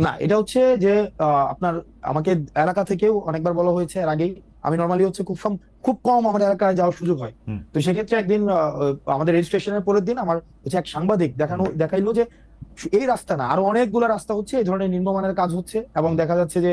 না এটা হচ্ছে যে আপনার আমাকে এলাকা থেকেও অনেকবার বলা হয়েছে এর আগেই আমি নর্মালি হচ্ছে খুব সম- খুব কম আমার এলাকায় যাওয়ার সুযোগ হয়। তো সেক্ষেত্রে একদিন আমাদের রেজিস্ট্রেশনের পরের দিন আমার হচ্ছে এক সাংবাদিক দেখানো দেখাইলো যে এই রাস্তা না আরও অনেকগুলো রাস্তা হচ্ছে এই ধরনের নিম্নমানের কাজ হচ্ছে এবং দেখা যাচ্ছে যে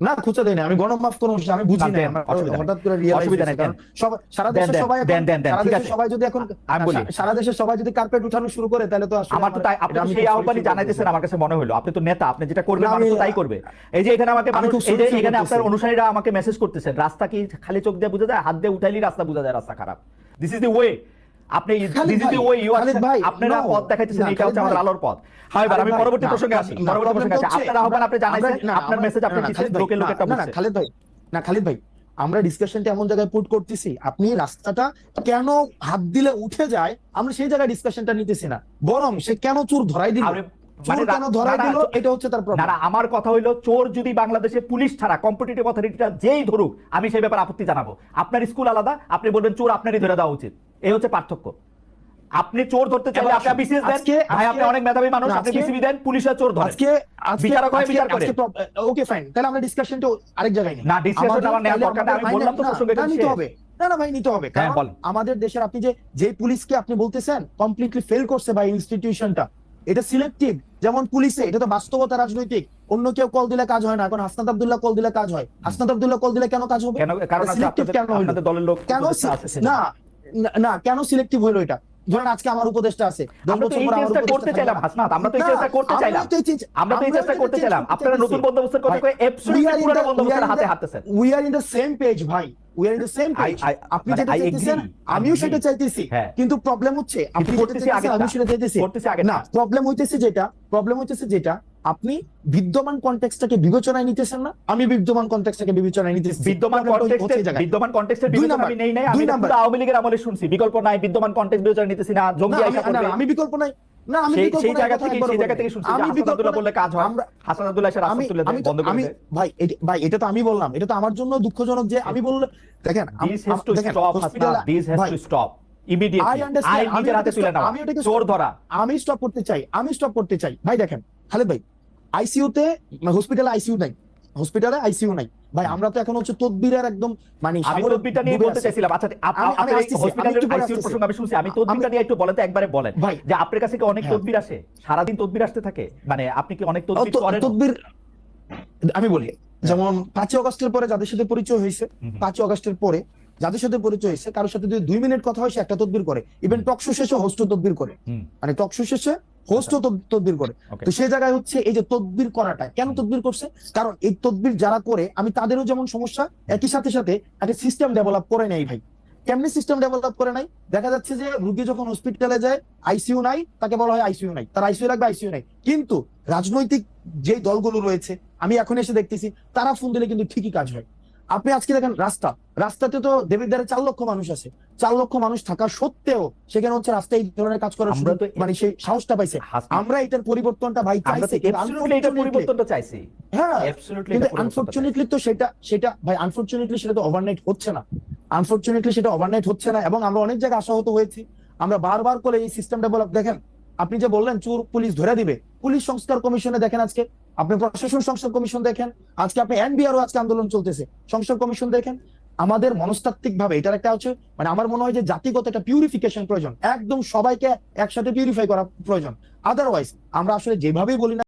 না দেয় না আমি গণমাফ কর্মসূচি আমি বুঝি না। হঠাৎ করে অসুবিধা নেই, সবাই- সারা দেশের সবাই দেন, দেন, দেন, ঠিক আছে। সবাই যদি এখন আমি বলি। সারা দেশের সবাই যদি কার্পেট উঠানো শুরু করে তাহলে তো আমার তো তাই আপনি সেই আহ্বানই জানাইতেছেন আমার কাছে মনে হলো। আপনি তো নেতা আপনি যেটা করবেন মানুষ তাই করবে। এই যে এখানে আমাকে মানুষ খুব এই যে এখানে আপনার অনুসারীরা আমাকে মেসেজ করতেছেন রাস্তা কি খালি চোখ দিয়ে বোঝা যায় হাত দিয়ে উঠাইলেই রাস্তা বোঝা যায় রাস্তা খারাপ। দিস ইজ দি ওয়ে আপনি ওয়ে ইউ আপনারা পথ দেখাইতেছেন এটা হচ্ছে আমাদের আলোর পথ। আমি পরবর্তী প্রসঙ্গে আসি। পরবর্তী প্রসঙ্গে আসি। আপনার আহ্বান আপনি জানাইছেন আপনার মেসেজ আপনি না, খালিদ ভাই, লোকের না, খালিদ ভাই না খালিদ ভাই আমরা ডিসকাশনটা এমন জায়গায় পুট করতেছি আপনি রাস্তাটা কেন হাত দিলে উঠে যায় আমরা সেই জায়গায় ডিসকাশনটা নিতেছি না। বরং সে কেন চোর ধরাই দিল? মানে দিল? এটা হচ্ছে তার প্রবলেম আমার কথা হইল চোর যদি বাংলাদেশে পুলিশ ছাড়া কম্পিটিটিভ অথরিটিটা যেই ধরুক আমি সেই ব্যাপারে আপত্তি জানাব। আপনার স্কুল আলাদা আপনি বলবেন চোর আপনারই ধরে দেওয়া উচিত। এই হচ্ছে পার্থক্য। আপনি চোর ধরতে চাইলে আপনি বিসিএস দেন। ভাই আপনি অনেক মেধাবী মানুষ আপনি বিসিবি দেন পুলিশের চোর ধরে। আজকে বিচারক হয়, বিচার করে। ওকে ফাইন তাহলে আমরা ডিসকাশনটা আরেক জায়গায় নিই। না, আমাদের আমার নেওয়ার দরকার আমি বললাম তো না, প্রসঙ্গ এটা নিতে হবে। না না ভাই নিতে হবে। হ্যাঁ, কারণ আমাদের দেশের আপনি যে যে পুলিশকে আপনি বলতেছেন কমপ্লিটলি ফেল করছে ভাই ইনস্টিটিউশনটা এটা সিলেক্টিভ যেমন পুলিশে এটা তো বাস্তবতা রাজনৈতিক। অন্য কেউ কল দিলে কাজ হয় না। এখন হাসনাত আব্দুল্লাহ কল দিলে কাজ হয়। হাসনাত আব্দুল্লাহ কল দিলে কেন কাজ হবে? কেন কারণ আপনাদের- দলের লোক কেন। না না, কেন সিলেক্টিভ হইল এটা? ধরেন আজকে আমার উপদেষ্টা আছে আমরা তো বছর এই পর আমার চেষ্টা উপদেষ্টা করতে চাইলাম হাসনাত আমরা তো এই চেষ্টা করতে চাইলাম। তো এই চেষ্টা- আমরা তো এই চেষ্টা করতে চাইলাম। আপনারা নতুন। বন্দোবস্তের কথা কয়ে অ্যাবসলিউটলি বন্দোবস্তের হাতে হাঁটতেছেন are in the same page ভাই we are in the same page আপনি মানে যেটা চাইতেছেন আমিও সেটা চাইতেছি। হ্যাঁ। কিন্তু প্রবলেম হচ্ছে আপনি যেটা চাইতেছেন আগেরটা। আমি সেটা চাইতেছি। না প্রবলেম হইতেছে যেটা প্রবলেম হইতেছে যেটা আপনি বিদ্যমান কনটেক্সটটাকে বিবেচনায় নিতেছেন না? আমি বিদ্যমান কনটেক্সটটাকে বিবেচনায় নিতেছি। বিদ্যমান কনটেক্সটে। বিদ্যমান কনটেক্সটের বিবেচনা আমি নেই নাই আমি শুধু আওয়ামী লীগের আমলে শুনছি। বিকল্প নাই বিদ্যমান কনটেক্সট বিবেচনা নিতেছি না না, জঙ্গি আমি- আইসা না, না, করবে। আমি বিকল্প নাই। না আমি বিকল্প সেই জায়গা থেকে সেই জায়গা থেকে শুনছি আমি বিকল্প নাই। বললে কাজ হয়। আমরা হাসান আব্দুল্লাহ রাস্তা আমি তুলে দেয় বন্ধ করে আমি ভাই এটা- ভাই এটা তো আমি বললাম। এটা তো আমার জন্য দুঃখজনক যে আমি বললে দেখেন আম- this has to stop hospital- this has to stop immediately আইন আমি নিজের হাতে তুলে নেওয়া চোর ধরা। আমি স্টপ করতে চাই। আমি স্টপ করতে চাই। ভাই দেখেন খালেদ ভাই আইসিইউতে হসপিটালে আইসিইউ নাই। হসপিটালে আইসিইউ নাই। ভাই আমরা তো এখন হচ্ছে তদবিরের একদম মানে আমি তদবিরটা নিয়ে বলতে চাইছিলাম। আচ্ছা আপ- আমি- আমি আপনার এই আসতেছি, আমি হসপিটালের আইসিইউ প্রসঙ্গ আমি শুনছি। আমি তদবিরটা নিয়ে একটু বলেন তো একবারে বলেন। যে আপনার কাছে কি অনেক হ্যাঁ। তদবির আসে? সারাদিন তদবির আসতে থাকে? মানে আপনি কি অনেক তদবির করেন তদবির আমি বলি যেমন পাঁচই অগস্টের পরে যাদের সাথে পরিচয় হয়েছে। পাঁচই অগস্টের পরে যাদের সাথে পরিচয় হয়েছে কারোর সাথে যদি দুই মিনিট কথা হয় সে একটা তদবির করে। ইভেন টকশো শেষে হোস্ট তদবির করে। মানে টকশো শেষে হোস্ট তদবির করে. তো সেই জায়গায় হচ্ছে এই যে তদবির করাটা কেন তদবির করছে? কারণ এই তদবির যারা করে আমি তাদেরও যেমন সমস্যা একই সাথে সাথে একটা সিস্টেম ডেভেলপ করে নেই ভাই। কেমনি সিস্টেম ডেভেলপ করে নাই? দেখা যাচ্ছে যে রুগী যখন হসপিটালে যায় আইসিইউ নাই তাকে বলা হয় আইসিইউ নাই। তার আইসিইউ লাগবে আইসিইউ নাই। কিন্তু রাজনৈতিক যে দলগুলো রয়েছে আমি এখন এসে দেখতেছি তারা ফোন দিলে কিন্তু ঠিকই কাজ হয়। আপনি আজকে দেখেন রাস্তা। রাস্তাতে তো দেবীদ্বারে চার লক্ষ মানুষ আছে। চার লক্ষ মানুষ থাকা সত্ত্বেও সেখানে হচ্ছে রাস্তায় এই ধরনের কাজ করার সুযোগ- মানে সেই সাহসটা পাইছে। আমরা এটার পরিবর্তনটা ভাই চাইছি পরিবর্তনটা হ্যাঁ কিন্তু। আনফরচুনেটলি তো সেটা সেটা ভাই আনফরচুনেটলি সেটা তো ওভারনাইট হচ্ছে না। আনফরচুনেটলি সেটা ওভারনাইট হচ্ছে না এবং আমরা অনেক জায়গায় আশাহত হয়েছি। আমরা বারবার করে এই সিস্টেম ডেভেলপ দেখেন আপনি যে বললেন চোর পুলিশ ধরে দিবে। পুলিশ সংস্কার কমিশনে দেখেন আজকে আপনি প্রশাসন সংসদ কমিশন দেখেন, আজকে আপনি এনবিআরও আজকে আন্দোলন চলতেছে। সংসদ কমিশন দেখেন, আমাদের মনস্তাত্ত্বিক ভাবে এটার একটা হচ্ছে মানে আমার মনে হয় যে জাতিগত একটা পিউরিফিকেশন প্রয়োজন। একদম সবাইকে একসাথে পিউরিফাই করা প্রয়োজন। আদারওয়াইজ আমরা আসলে যেভাবেই বলি না